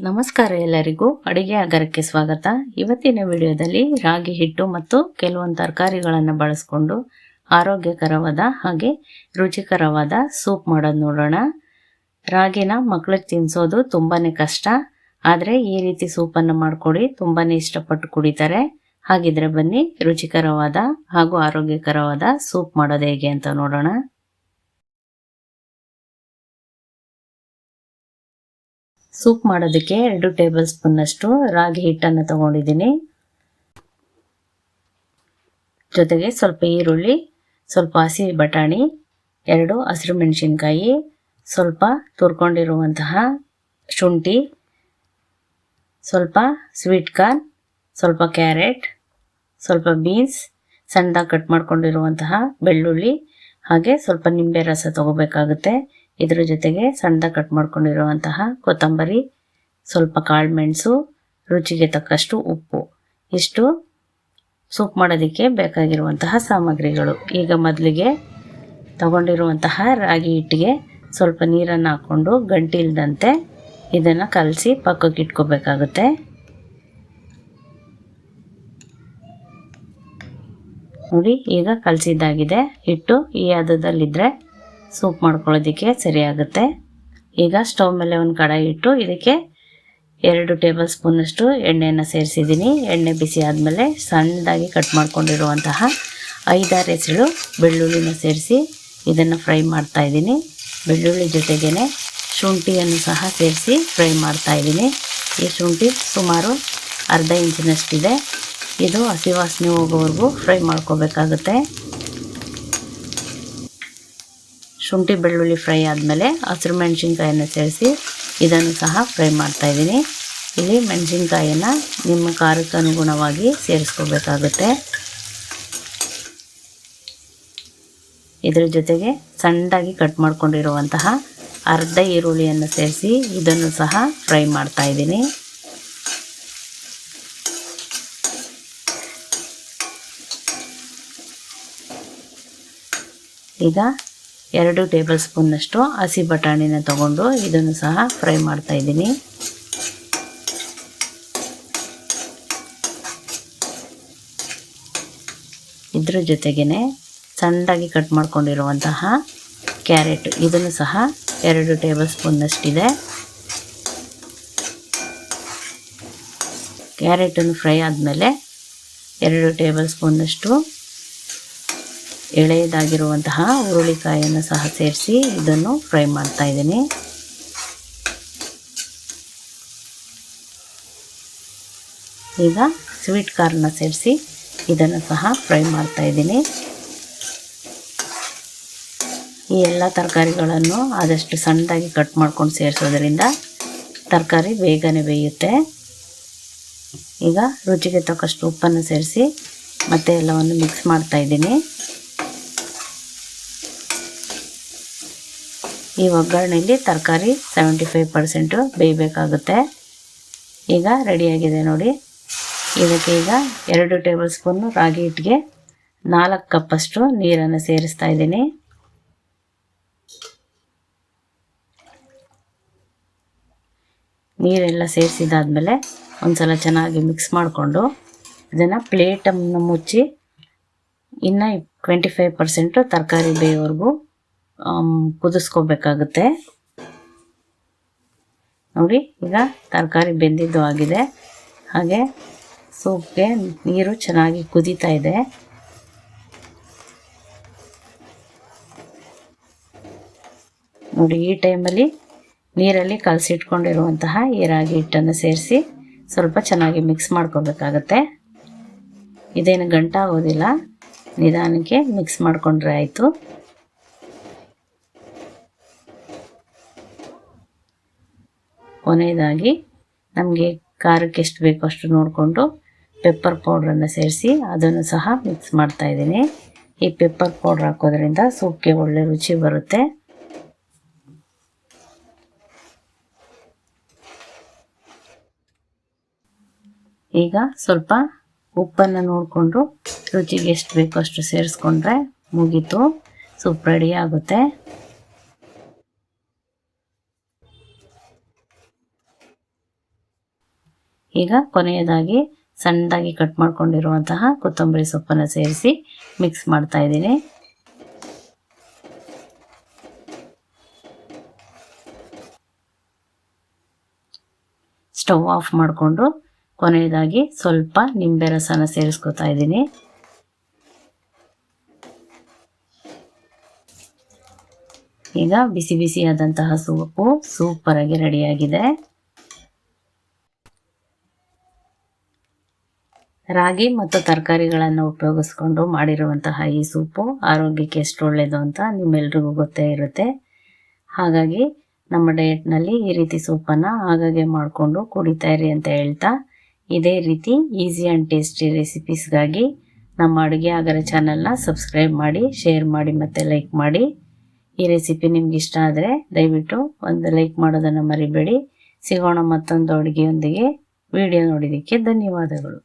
ನಮಸ್ಕಾರ ಎಲ್ಲರಿಗೂ. ಅಡುಗೆ ಆಗರಕ್ಕೆ ಸ್ವಾಗತ. ಇವತ್ತಿನ ವಿಡಿಯೋದಲ್ಲಿ ರಾಗಿ ಹಿಟ್ಟು ಮತ್ತು ಕೆಲವೊಂದು ತರಕಾರಿಗಳನ್ನು ಬಳಸ್ಕೊಂಡು ಆರೋಗ್ಯಕರವಾದ ಹಾಗೆ ರುಚಿಕರವಾದ ಸೂಪ್ ಮಾಡೋದು ನೋಡೋಣ. ರಾಗಿನ ಮಕ್ಕಳಿಗೆ ತಿನ್ನಿಸೋದು ತುಂಬಾ ಕಷ್ಟ. ಆದರೆ ಈ ರೀತಿ ಸೂಪನ್ನು ಮಾಡಿಕೊಡಿ ತುಂಬಾ ಇಷ್ಟಪಟ್ಟು ಕುಡಿತಾರೆ. ಹಾಗಿದ್ರೆ ಬನ್ನಿ, ರುಚಿಕರವಾದ ಹಾಗೂ ಆರೋಗ್ಯಕರವಾದ ಸೂಪ್ ಮಾಡೋದು ಹೇಗೆ ಅಂತ ನೋಡೋಣ. ಸೂಪ್ ಮಾಡೋದಕ್ಕೆ ಎರಡು ಟೇಬಲ್ ಸ್ಪೂನ್ನಷ್ಟು ರಾಗಿ ಹಿಟ್ಟನ್ನು ತಗೊಂಡಿದ್ದೀನಿ. ಜೊತೆಗೆ ಸ್ವಲ್ಪ ಈರುಳ್ಳಿ, ಸ್ವಲ್ಪ ಹಸಿ ಬಟಾಣಿ, ಎರಡು ಹಸಿರು ಮೆಣಸಿನ್ಕಾಯಿ, ಸ್ವಲ್ಪ ತುರ್ಕೊಂಡಿರುವಂತಹ ಶುಂಠಿ, ಸ್ವಲ್ಪ ಸ್ವೀಟ್ ಕಾರ್ನ್ ಸ್ವಲ್ಪ ಕ್ಯಾರೆಟ್, ಸ್ವಲ್ಪ ಬೀನ್ಸ್, ಸಣ್ಣದಾಗಿ ಕಟ್ ಮಾಡ್ಕೊಂಡಿರುವಂತಹ ಬೆಳ್ಳುಳ್ಳಿ, ಹಾಗೆ ಸ್ವಲ್ಪ ನಿಂಬೆ ರಸ ತಗೋಬೇಕಾಗುತ್ತೆ. ಇದ್ರ ಜೊತೆಗೆ ಸಣ್ಣದಾಗಿ ಕಟ್ ಮಾಡ್ಕೊಂಡಿರುವಂತಹ ಕೊತ್ತಂಬರಿ, ಸ್ವಲ್ಪ ಕಾಳುಮೆಣಸು ರುಚಿಗೆ ತಕ್ಕಷ್ಟು ಉಪ್ಪು. ಇಷ್ಟು ಸೂಪ್ ಮಾಡೋದಕ್ಕೆ ಬೇಕಾಗಿರುವಂತಹ ಸಾಮಗ್ರಿಗಳು. ಈಗ ಮೊದಲಿಗೆ ತಗೊಂಡಿರುವಂತಹ ರಾಗಿ ಹಿಟ್ಟಿಗೆ ಸ್ವಲ್ಪ ನೀರನ್ನು ಹಾಕ್ಕೊಂಡು ಗಂಟಿಲ್ದಂತೆ ಇದನ್ನು ಕಲಸಿ ಪಕ್ಕಕ್ಕೆ ಇಟ್ಕೋಬೇಕಾಗುತ್ತೆ. ನೋಡಿ, ಈಗ ಕಲಸಿದ್ದಾಗಿದೆ. ಹಿಟ್ಟು ಈ ಹದದಲ್ಲಿದ್ದರೆ ಸೂಪ್ ಮಾಡ್ಕೊಳ್ಳೋದಕ್ಕೆ ಸರಿಯಾಗುತ್ತೆ ಈಗ ಸ್ಟವ್ ಮೇಲೆ ಒಂದು ಕಡಾಯಿ ಇಟ್ಟು ಇದಕ್ಕೆ ಎರಡು ಟೇಬಲ್ ಸ್ಪೂನಷ್ಟು ಎಣ್ಣೆಯನ್ನು ಸೇರಿಸಿದ್ದೀನಿ. ಎಣ್ಣೆ ಬಿಸಿ ಆದಮೇಲೆ ಸಣ್ಣದಾಗಿ ಕಟ್ ಮಾಡ್ಕೊಂಡಿರುವಂತಹ ಐದಾರು ಹೆಸರು ಬೆಳ್ಳುಳ್ಳಿನ ಸೇರಿಸಿ ಇದನ್ನು ಫ್ರೈ ಮಾಡ್ತಾ ಇದ್ದೀನಿ. ಬೆಳ್ಳುಳ್ಳಿ ಜೊತೆಗೇ ಶುಂಠಿಯನ್ನು ಸಹ ಸೇರಿಸಿ ಫ್ರೈ ಮಾಡ್ತಾ ಇದ್ದೀನಿ. ಈ ಶುಂಠಿ ಸುಮಾರು ಅರ್ಧ ಇಂಚಿನಷ್ಟಿದೆ. ಇದು ಹಸಿ ವಾಸನೆ ಹೋಗೋವರೆಗೂ ಫ್ರೈ ಮಾಡ್ಕೋಬೇಕಾಗುತ್ತೆ. ಶುಂಠಿ ಬೆಳ್ಳುಳ್ಳಿ ಫ್ರೈ ಆದಮೇಲೆ ಹಸಿರು ಮೆಣಸಿನ್ಕಾಯನ್ನು ಸೇರಿಸಿ ಇದನ್ನು ಸಹ ಫ್ರೈ ಮಾಡ್ತಾ ಇದ್ದೀನಿ. ಇಲ್ಲಿ ಮೆಣಸಿನ್ಕಾಯನ್ನು ನಿಮ್ಮ ಖಾರಕ್ಕೆ ಅನುಗುಣವಾಗಿ ಸೇರಿಸ್ಕೋಬೇಕಾಗುತ್ತೆ. ಇದರ ಜೊತೆಗೆ ಸಣ್ಣದಾಗಿ ಕಟ್ ಮಾಡ್ಕೊಂಡಿರುವಂತಹ ಅರ್ಧ ಈರುಳ್ಳಿಯನ್ನು ಸೇರಿಸಿ ಇದನ್ನು ಸಹ ಫ್ರೈ ಮಾಡ್ತಾ ಇದ್ದೀನಿ. ಈಗ ಎರಡು ಟೇಬಲ್ ಸ್ಪೂನ್ನಷ್ಟು ಹಸಿ ಬಟಾಣಿನ ತಗೊಂಡು ಇದನ್ನು ಸಹ ಫ್ರೈ ಮಾಡ್ತಾ ಇದ್ದೀನಿ. ಇದ್ರ ಜೊತೆಗೇ ಸಣ್ಣದಾಗಿ ಕಟ್ ಮಾಡ್ಕೊಂಡಿರುವಂತಹ ಕ್ಯಾರೆಟ್, ಇದನ್ನು ಸಹ ಎರಡು ಟೇಬಲ್ ಸ್ಪೂನ್ನಷ್ಟಿದೆ ಕ್ಯಾರೆಟನ್ನು ಫ್ರೈ ಆದಮೇಲೆ ಎರಡು ಟೇಬಲ್ ಸ್ಪೂನ್ನಷ್ಟು ಎಳೆಯದಾಗಿರುವಂತಹ ಹುರುಳಿಕಾಯನ್ನು ಸಹ ಸೇರಿಸಿ ಇದನ್ನು ಫ್ರೈ ಮಾಡ್ತಾ ಇದ್ದೀನಿ. ಈಗ ಸ್ವೀಟ್ ಕಾರ್ನ ಸೇರಿಸಿ ಇದನ್ನು ಸಹ ಫ್ರೈ ಮಾಡ್ತಾ ಇದ್ದೀನಿ. ಈ ಎಲ್ಲ ತರಕಾರಿಗಳನ್ನು ಆದಷ್ಟು ಸಣ್ಣದಾಗಿ ಕಟ್ ಮಾಡ್ಕೊಂಡು ಸೇರಿಸೋದ್ರಿಂದ ತರಕಾರಿ ಬೇಗನೆ ಬೇಯುತ್ತೆ. ಈಗ ರುಚಿಗೆ ತಕ್ಕಷ್ಟು ಉಪ್ಪನ್ನು ಸೇರಿಸಿ ಮತ್ತೆ ಎಲ್ಲವನ್ನು ಮಿಕ್ಸ್ ಮಾಡ್ತಾ ಇದ್ದೀನಿ. ಈ ಒಗ್ಗರಣೆಯಲ್ಲಿ ತರಕಾರಿ ಸೆವೆಂಟಿ ಫೈವ್ ಪರ್ಸೆಂಟು ಬೇಯಬೇಕಾಗುತ್ತೆ. ಈಗ ರೆಡಿಯಾಗಿದೆ ನೋಡಿ. ಇದಕ್ಕೆ ಈಗ ಎರಡು ಟೇಬಲ್ ಸ್ಪೂನು ರಾಗಿ ಹಿಟ್ಟಿಗೆ ನಾಲ್ಕು ಕಪ್ಪಷ್ಟು ನೀರನ್ನು ಸೇರಿಸ್ತಾ ಇದ್ದೀನಿ. ನೀರೆಲ್ಲ ಸೇರಿಸಿದಾದ್ಮೇಲೆ ಒಂದ್ಸಲ ಚೆನ್ನಾಗಿ ಮಿಕ್ಸ್ ಮಾಡಿಕೊಂಡು ಇದನ್ನು ಪ್ಲೇಟನ್ನು ಮುಚ್ಚಿ ಇನ್ನು ಟ್ವೆಂಟಿ ಫೈವ್ ಪರ್ಸೆಂಟು ತರಕಾರಿ ಬೇಯೋವರೆಗೂ ಕುದಿಸ್ಕೋಬೇಕಾಗುತ್ತೆ. ನೋಡಿ, ಈಗ ತರಕಾರಿ ಬೆಂದಿದ್ದು ಆಗಿದೆ. ಹಾಗೆ ಸೂಪ್ಗೆ ನೀರು ಚೆನ್ನಾಗಿ ಕುದೀತಾ ಇದೆ. ನೋಡಿ, ಈ ಟೈಮಲ್ಲಿ ನೀರಲ್ಲಿ ಕಲಸಿಟ್ಕೊಂಡಿರುವಂತಹ ಈ ರಾಗಿ ಹಿಟ್ಟನ್ನು ಸೇರಿಸಿ ಸ್ವಲ್ಪ ಚೆನ್ನಾಗಿ ಮಿಕ್ಸ್ ಮಾಡ್ಕೋಬೇಕಾಗತ್ತೆ. ಇದೇನು ಗಂಟಾಗೋದಿಲ್ಲ. ನಿಧಾನಕ್ಕೆ ಮಿಕ್ಸ್ ಮಾಡಿಕೊಂಡ್ರೆ ಆಯಿತು. ಕೊನೆಯದಾಗಿ ನಮಗೆ ಖಾರಕ್ಕೆ ಎಷ್ಟು ಬೇಕೋ ಅಷ್ಟು ನೋಡಿಕೊಂಡು ಪೆಪ್ಪರ್ ಪೌಡ್ರನ್ನು ಸೇರಿಸಿ ಅದನ್ನು ಸಹ ಮಿಕ್ಸ್ ಮಾಡ್ತಾ ಇದ್ದೀನಿ. ಈ ಪೆಪ್ಪರ್ ಪೌಡ್ರ್ ಹಾಕೋದ್ರಿಂದ ಸೂಪ್ಗೆ ಒಳ್ಳೆ ರುಚಿ ಬರುತ್ತೆ. ಈಗ ಸ್ವಲ್ಪ ಉಪ್ಪನ್ನು ನೋಡಿಕೊಂಡು ರುಚಿಗೆ ಎಷ್ಟು ಬೇಕೋ ಅಷ್ಟು ಸೇರಿಸ್ಕೊಂಡ್ರೆ ಮುಗೀತು. ಸೂಪ್ ರೆಡಿ ಆಗುತ್ತೆ. ಈಗ ಕೊನೆಯದಾಗಿ ಸಣ್ಣದಾಗಿ ಕಟ್ ಮಾಡ್ಕೊಂಡಿರುವಂತಹ ಕೊತ್ತಂಬರಿ ಸೊಪ್ಪನ್ನು ಸೇರಿಸಿ ಮಿಕ್ಸ್ ಮಾಡ್ತಾ ಇದ್ದೀನಿ. ಸ್ಟವ್ ಆಫ್ ಮಾಡಿಕೊಂಡು ಕೊನೆಯದಾಗಿ ಸ್ವಲ್ಪ ನಿಂಬೆ ರಸನ ಸೇರಿಸ್ಕೊತಾ ಇದ್ದೀನಿ. ಈಗ ಬಿಸಿ ಬಿಸಿಯಾದಂತಹ ಸೂಪು ಸೂಪರಾಗಿ ರೆಡಿಯಾಗಿದೆ ರಾಗಿ ಮತ್ತು ತರಕಾರಿಗಳನ್ನು ಉಪಯೋಗಿಸ್ಕೊಂಡು ಮಾಡಿರುವಂತಹ ಈ ಸೂಪು ಆರೋಗ್ಯಕ್ಕೆ ಎಷ್ಟು ಒಳ್ಳೆಯದು ಅಂತ ನಿಮ್ಮೆಲ್ರಿಗೂ ಗೊತ್ತೇ ಇರುತ್ತೆ. ಹಾಗಾಗಿ ನಮ್ಮ ಡಯಟ್ನಲ್ಲಿ ಈ ರೀತಿ ಸೂಪನ್ನು ಆಗಾಗ್ಗೆ ಮಾಡಿಕೊಂಡು ಕುಡಿತಾ ಇರಿ ಅಂತ ಹೇಳ್ತಾ, ಇದೇ ರೀತಿ ಈಸಿ ಆ್ಯಂಡ್ ಟೇಸ್ಟಿ ರೆಸಿಪೀಸ್ಗಾಗಿ ನಮ್ಮ ಅಡುಗೆ ಆಗರ ಚಾನಲ್ನ ಸಬ್ಸ್ಕ್ರೈಬ್ ಮಾಡಿ, ಶೇರ್ ಮಾಡಿ ಮತ್ತು ಲೈಕ್ ಮಾಡಿ. ಈ ರೆಸಿಪಿ ನಿಮ್ಗೆ ಇಷ್ಟ ಆದರೆ ದಯವಿಟ್ಟು ಒಂದು ಲೈಕ್ ಮಾಡೋದನ್ನು ಮರಿಬೇಡಿ. ಸಿಗೋಣ ಮತ್ತೊಂದು ಅಡುಗೆಯೊಂದಿಗೆ. ವಿಡಿಯೋ ನೋಡಿದ್ದಕ್ಕೆ ಧನ್ಯವಾದಗಳು.